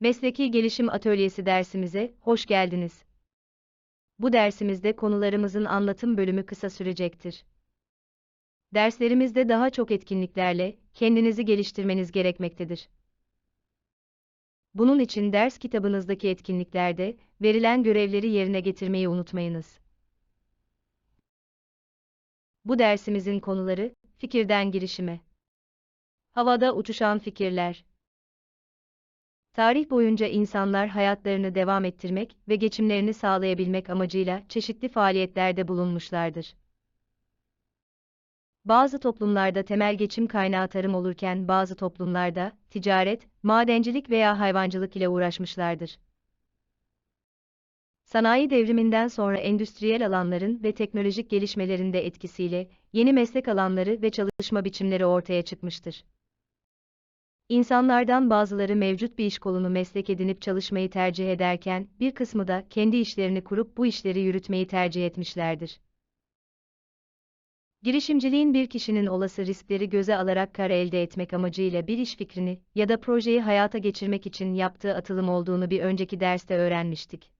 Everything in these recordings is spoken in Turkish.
Mesleki Gelişim Atölyesi dersimize hoş geldiniz. Bu dersimizde konularımızın anlatım bölümü kısa sürecektir. Derslerimizde daha çok etkinliklerle kendinizi geliştirmeniz gerekmektedir. Bunun için ders kitabınızdaki etkinliklerde verilen görevleri yerine getirmeyi unutmayınız. Bu dersimizin konuları fikirden girişime. Havada uçuşan fikirler. Tarih boyunca insanlar hayatlarını devam ettirmek ve geçimlerini sağlayabilmek amacıyla çeşitli faaliyetlerde bulunmuşlardır. Bazı toplumlarda temel geçim kaynağı tarım olurken bazı toplumlarda ticaret, madencilik veya hayvancılık ile uğraşmışlardır. Sanayi devriminden sonra endüstriyel alanların ve teknolojik gelişmelerin de etkisiyle yeni meslek alanları ve çalışma biçimleri ortaya çıkmıştır. İnsanlardan bazıları mevcut bir iş kolunu meslek edinip çalışmayı tercih ederken, bir kısmı da kendi işlerini kurup bu işleri yürütmeyi tercih etmişlerdir. Girişimciliğin bir kişinin olası riskleri göze alarak kar elde etmek amacıyla bir iş fikrini ya da projeyi hayata geçirmek için yaptığı atılım olduğunu bir önceki derste öğrenmiştik.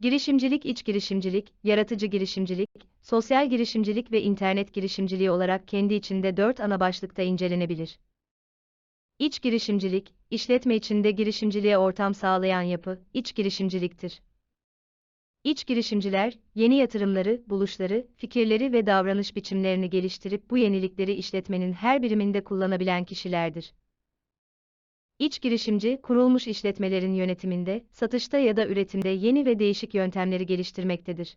Girişimcilik iç girişimcilik, yaratıcı girişimcilik, sosyal girişimcilik ve internet girişimciliği olarak kendi içinde dört ana başlıkta incelenebilir. İç girişimcilik, işletme içinde girişimciliğe ortam sağlayan yapı, iç girişimciliktir. İç girişimciler, yeni yatırımları, buluşları, fikirleri ve davranış biçimlerini geliştirip bu yenilikleri işletmenin her biriminde kullanabilen kişilerdir. İç girişimci, kurulmuş işletmelerin yönetiminde, satışta ya da üretimde yeni ve değişik yöntemleri geliştirmektedir.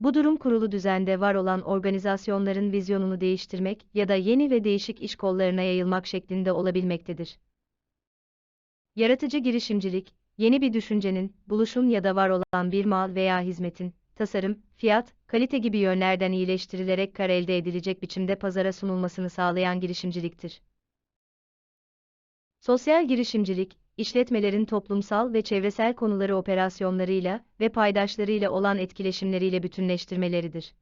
Bu durum kurulu düzende var olan organizasyonların vizyonunu değiştirmek ya da yeni ve değişik iş kollarına yayılmak şeklinde olabilmektedir. Yaratıcı girişimcilik, yeni bir düşüncenin, buluşun ya da var olan bir mal veya hizmetin, tasarım, fiyat, kalite gibi yönlerden iyileştirilerek kar elde edilecek biçimde pazara sunulmasını sağlayan girişimciliktir. Sosyal girişimcilik, işletmelerin toplumsal ve çevresel konuları operasyonlarıyla ve paydaşlarıyla olan etkileşimleriyle bütünleştirmeleridir.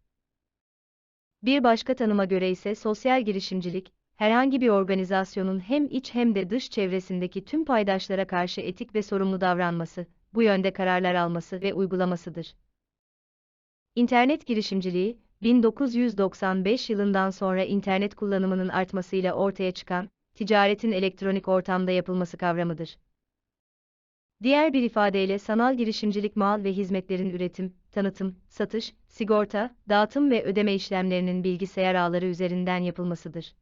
Bir başka tanıma göre ise sosyal girişimcilik, herhangi bir organizasyonun hem iç hem de dış çevresindeki tüm paydaşlara karşı etik ve sorumlu davranması, bu yönde kararlar alması ve uygulamasıdır. İnternet girişimciliği, 1995 yılından sonra internet kullanımının artmasıyla ortaya çıkan, ticaretin elektronik ortamda yapılması kavramıdır. Diğer bir ifadeyle sanal girişimcilik mal ve hizmetlerin üretim, tanıtım, satış, sigorta, dağıtım ve ödeme işlemlerinin bilgisayar ağları üzerinden yapılmasıdır.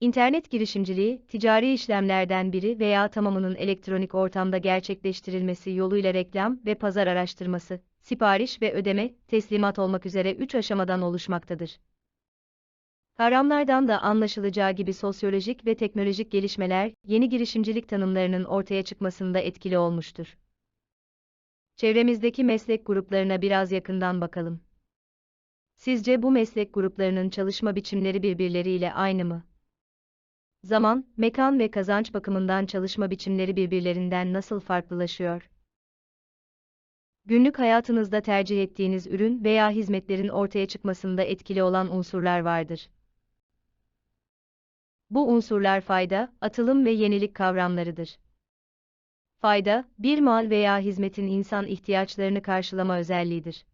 İnternet girişimciliği, ticari işlemlerden biri veya tamamının elektronik ortamda gerçekleştirilmesi yoluyla reklam ve pazar araştırması, sipariş ve ödeme, teslimat olmak üzere üç aşamadan oluşmaktadır. Kavramlardan da anlaşılacağı gibi sosyolojik ve teknolojik gelişmeler, yeni girişimcilik tanımlarının ortaya çıkmasında etkili olmuştur. Çevremizdeki meslek gruplarına biraz yakından bakalım. Sizce bu meslek gruplarının çalışma biçimleri birbirleriyle aynı mı? Zaman, mekan ve kazanç bakımından çalışma biçimleri birbirlerinden nasıl farklılaşıyor? Günlük hayatınızda tercih ettiğiniz ürün veya hizmetlerin ortaya çıkmasında etkili olan unsurlar vardır. Bu unsurlar fayda, atılım ve yenilik kavramlarıdır. Fayda, bir mal veya hizmetin insan ihtiyaçlarını karşılama özelliğidir.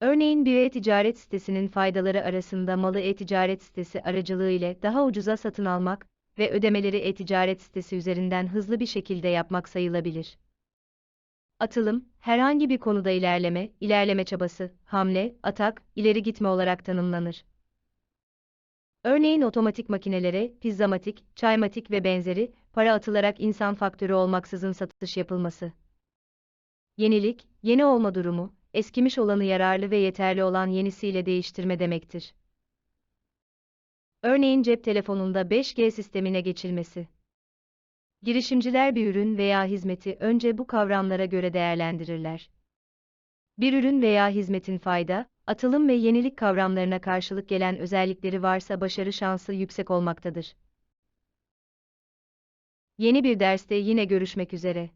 Örneğin bir e-ticaret sitesinin faydaları arasında malı e-ticaret sitesi aracılığı ile daha ucuza satın almak ve ödemeleri e-ticaret sitesi üzerinden hızlı bir şekilde yapmak sayılabilir. Atılım, herhangi bir konuda ilerleme, ilerleme çabası, hamle, atak, ileri gitme olarak tanımlanır. Örneğin otomatik makinelere, pizzamatik, çaymatik ve benzeri, para atılarak insan faktörü olmaksızın satış yapılması. Yenilik, yeni olma durumu, eskimiş olanı yararlı ve yeterli olan yenisiyle değiştirme demektir. Örneğin cep telefonunda 5G sistemine geçilmesi. Girişimciler bir ürün veya hizmeti önce bu kavramlara göre değerlendirirler. Bir ürün veya hizmetin fayda, atılım ve yenilik kavramlarına karşılık gelen özellikleri varsa başarı şansı yüksek olmaktadır. Yeni bir derste yine görüşmek üzere.